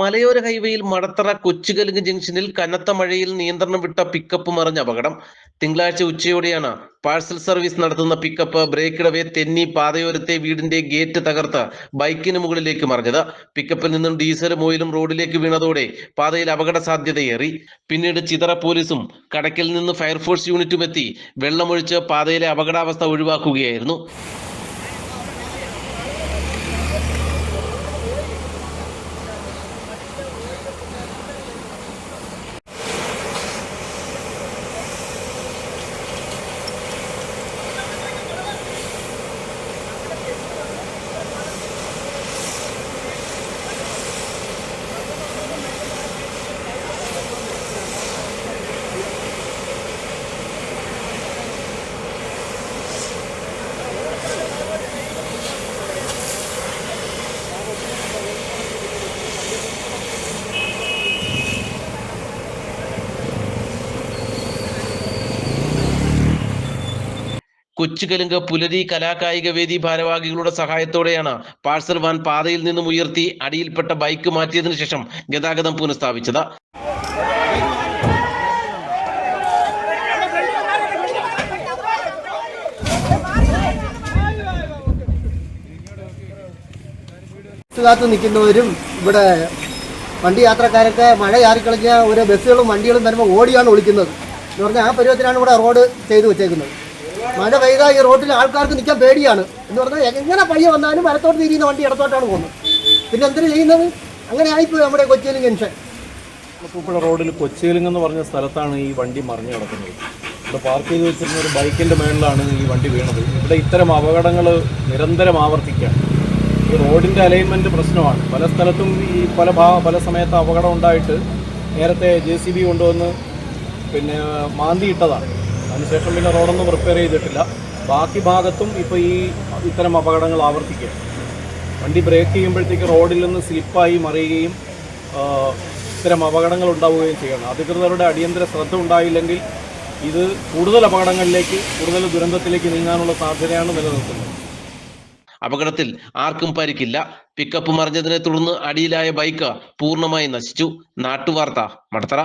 മലയോര ഹൈവേയിൽ മടത്തറ കൊച്ചുകലുങ്ക് ജംഗ്ഷനിൽ കനത്ത മഴയിൽ നിയന്ത്രണം വിട്ട പിക്കപ്പ് മറിഞ്ഞ അപകടം. തിങ്കളാഴ്ച ഉച്ചയോടെയാണ് പാഴ്സൽ സർവീസ് നടത്തുന്ന പിക്കപ്പ് ബ്രേക്കിടവേ തെന്നി പാതയോരത്തെ വീടിന്റെ ഗേറ്റ് തകർത്ത് ബൈക്കിന് മുകളിലേക്ക് മറിഞ്ഞത്. പിക്കപ്പിൽ നിന്നും ഡീസലും ഓയിലും റോഡിലേക്ക് വീണതോടെ പാതയിൽ അപകട സാധ്യതയേറി. പിന്നീട് ചിതറ പോലീസും കടക്കിൽ നിന്ന് ഫയർഫോഴ്സ് യൂണിറ്റും എത്തി വെള്ളമൊഴിച്ച് പാതയിലെ അപകടാവസ്ഥ ഒഴിവാക്കുകയായിരുന്നു. കൊച്ചുകലുങ്ക് പുലരി കലാകായിക വേദി ഭാരവാഹികളുടെ സഹായത്തോടെയാണ് പാഴ്സൽ വാൻ പാതയിൽ നിന്നും ഉയർത്തി അടിയിൽപ്പെട്ട ബൈക്ക് മാറ്റിയതിനു ശേഷം ഗതാഗതം പുനഃസ്ഥാപിച്ചത്. കാത്ത് നിൽക്കുന്നവരും ഇവിടെ വണ്ടി യാത്രക്കാരൊക്കെ മഴ ചാറിക്കളിഞ്ഞ ഓരോ ബസ്സുകളും വണ്ടികളും വരുമ്പോൾ ഓടിയാണ് ഒളിക്കുന്നത്. എന്ന് പറഞ്ഞാൽ ആ പരുവത്തിലാണ് ഇവിടെ റോഡ് ചെയ്തു വെച്ചേക്കുന്നത്. മഴ പെയ്താൽ ഈ റോഡിൽ ആൾക്കാർക്ക് നിൽക്കാൻ പേടിയാണ്. എന്ന് പറഞ്ഞാൽ എങ്ങനെ പയ്യ വന്നാലും വലത്തോട്ട് തിരിയുന്ന വണ്ടി ഇടത്തോട്ടാണ് പോകുന്നത്. പിന്നെ എന്തിനു ചെയ്യുന്നത്? അങ്ങനെ ആയിപ്പോയി നമ്മുടെ കൊച്ചിയിലും ജംഗ്ഷൻ. പൂപ്പുഴ റോഡിൽ കൊച്ചിയിലിംഗ് എന്ന് പറഞ്ഞ സ്ഥലത്താണ് ഈ വണ്ടി മറിഞ്ഞു കിടക്കുന്നത്. ഇവിടെ പാർക്ക് ചെയ്ത് വെച്ചിരുന്ന ഒരു ബൈക്കിന്റെ മേളിലാണ് ഈ വണ്ടി വീണത്. ഇവിടെ ഇത്തരം അപകടങ്ങൾ നിരന്തരം ആവർത്തിക്കുകയാണ്. ഈ റോഡിന്റെ അലൈൻമെന്റ് പ്രശ്നമാണ്. പല സ്ഥലത്തും ഈ പല ഭാ പല സമയത്ത് അപകടം ഉണ്ടായിട്ട് നേരത്തെ ജെ സി ബി കൊണ്ടുവന്ന് പിന്നെ മാന്തി ഇട്ടതാണ്. അതിനുശേഷം പിന്നെ റോഡൊന്നും റിപ്പയർ ചെയ്തിട്ടില്ല. ബാക്കി ഭാഗത്തും ഇപ്പോൾ ഈ ഇത്തരം അപകടങ്ങൾ ആവർത്തിക്കുക വണ്ടി ബ്രേക്ക് ചെയ്യുമ്പോഴത്തേക്ക് റോഡിൽ നിന്ന് സ്ലിപ്പായി മറിയുകയും ഇത്തരം അപകടങ്ങൾ ഉണ്ടാവുകയും ചെയ്യണം അധികൃതരുടെ അടിയന്തര ശ്രദ്ധ ഉണ്ടായില്ലെങ്കിൽ ഇത് കൂടുതൽ അപകടങ്ങളിലേക്ക് കൂടുതൽ ദുരന്തത്തിലേക്ക് നീങ്ങാനുള്ള സാധ്യതയാണ് നിലനിൽക്കുന്നത്. അപകടത്തിൽ ആർക്കും പരിക്കില്ല. പിക്കപ്പ് മറിഞ്ഞതിനെ തുടർന്ന് അടിയിലായ ബൈക്ക് പൂർണമായി നശിച്ചു. നാട്ടുവാർത്ത മടത്തറ.